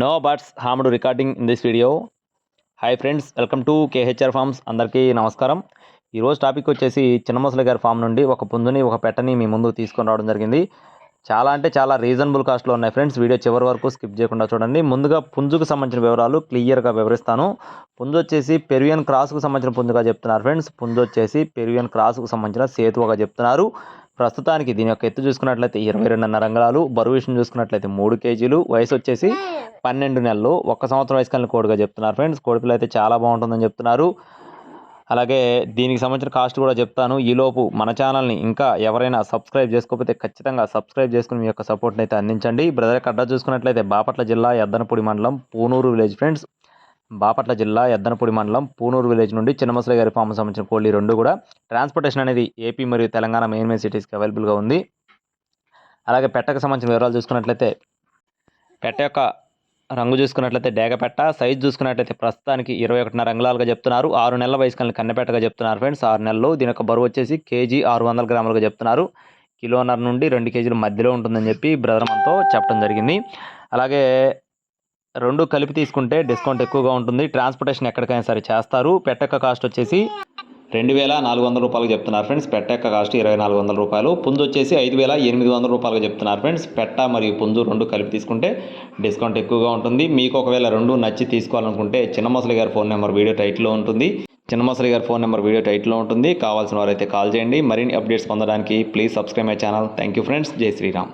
No buts harmed recording in this video hi friends welcome to KHR farms అందరికీ నమస్కారం. ఈరోజు topic వచ్చేసి చిన్నమసలి గారి ఫామ్ నుండి ఒక పుంజుని ఒక పెట్టని మీ ముందు తీసుకొని రావడం జరిగింది. చాలా అంటే చాలా రీజనబుల్ కాస్ట్లో ఉన్నాయి ఫ్రెండ్స్ వీడియో చివరి వరకు స్కిప్ చేయకుండా చూడండి. ముందుగా పుంజుకు సంబంధించిన వివరాలు క్లియర్గా వివరిస్తాను. పుంజు వచ్చేసి పెరువియన్ క్రాస్కు సంబంధించిన పుంజుగా చెప్తున్నారు ఫ్రెండ్స్ పుంజు వచ్చేసి పెరువియన్ క్రాస్కు సంబంధించిన సేతువగా చెప్తున్నారు. ప్రస్తుతానికి దీని యొక్క ఎత్తు చూసుకున్నట్లయితే ఇరవై రెండున్నర అంగళాలు బరువు విషయం చూసుకున్నట్లయితే మూడు కేజీలు వయసు వచ్చేసి పన్నెండు నెలలు ఒక్క సంవత్సరం వయసు కలిగిన కోడిగా చెప్తున్నారు ఫ్రెండ్స్. కోడిపిల్ల అయితే చాలా బాగుంటుందని చెప్తున్నారు. అలాగే దీనికి సంబంధించిన కాస్ట్ కూడా చెప్తాను. ఈలోపు మన ఛానల్ని ఇంకా ఎవరైనా సబ్స్క్రైబ్ చేసుకోకపోతే ఖచ్చితంగా సబ్స్క్రైబ్ చేసుకుని మీ యొక్క సపోర్ట్ని అయితే అందించండి. బ్రదర్ కడ్డా చూసుకున్నట్లయితే బాపట్ల జిల్లా ఎద్దనపూడి మండలం పూనూరు విలేజ్ ఫ్రెండ్స్. బాపట్ల జిల్లా ఎద్దనపూడి మండలం పూనూరు విలేజ్ నుండి చిన్నమసలి గారి ఫామ్ సంబంధించిన కోళ్ళు రెండు కూడా. ట్రాన్స్పోర్టేషన్ అనేది ఏపీ మరియు తెలంగాణ మెయిన్ మెయిన్ సిటీస్కి అవైలబుల్గా ఉంది. అలాగే పెట్టకు సంబంధించిన వివరాలు చూసుకున్నట్లయితే పెట్ట యొక్క రంగు చూసుకున్నట్లయితే డేగపెట్ట సైజ్ చూసుకున్నట్లయితే ప్రస్తుతానికి ఇరవై ఒకటిన్నర అంగుళాలుగా చెప్తున్నారు. ఆరు నెలల వయసు కన్నెపెట్టగా చెప్తున్నారు ఫ్రెండ్స్. ఆరు నెలలు దీని యొక్క బరువు వచ్చేసి కేజీ ఆరు వందల గ్రాములుగా చెప్తున్నారు. కిలోన్నర నుండి రెండు కేజీల మధ్యలో ఉంటుందని చెప్పి బ్రదర్ మనతో చెప్పడం జరిగింది. అలాగే రెండు కలిపి తీసుకుంటే డిస్కౌంట్ ఎక్కువగా ఉంటుంది. ట్రాన్స్పోర్టేషన్ ఎక్కడికైనా సరే చేస్తారు. పెట్టక కాస్ట్ వచ్చేసి రెండు వేల నాలుగు వందల రూపాయలు చెప్తున్నారు ఫ్రెండ్స్. పెట్టెక్క కాస్ట్ ఇరవై నాలుగు వందల రూపాయలు. పుంజు వచ్చేసి ఐదు వేల ఎనిమిది వందల రూపాయలు చెప్తున్నారు ఫ్రెండ్స్. పెట్ట మరియు పుంజు రెండు కలిపి తీసుకుంటే డిస్కౌంట్ ఎక్కువగా ఉంటుంది. మీకు ఒకవేళ రెండు నచ్చి తీసుకోవాలనుకుంటే చిన్నమసలి గారి ఫోన్ నెంబర్ వీడియో టైట్లో ఉంటుంది. చిన్నమసలి గారి ఫోన్ నెంబర్ వీడియో టైట్లో ఉంటుంది. కావాల్సిన వారైతే కాల్ చేయండి. మరిన్ని అప్డేట్స్ పొందడానికి please subscribe my channel. Thank you friends. జై శ్రీరామ్.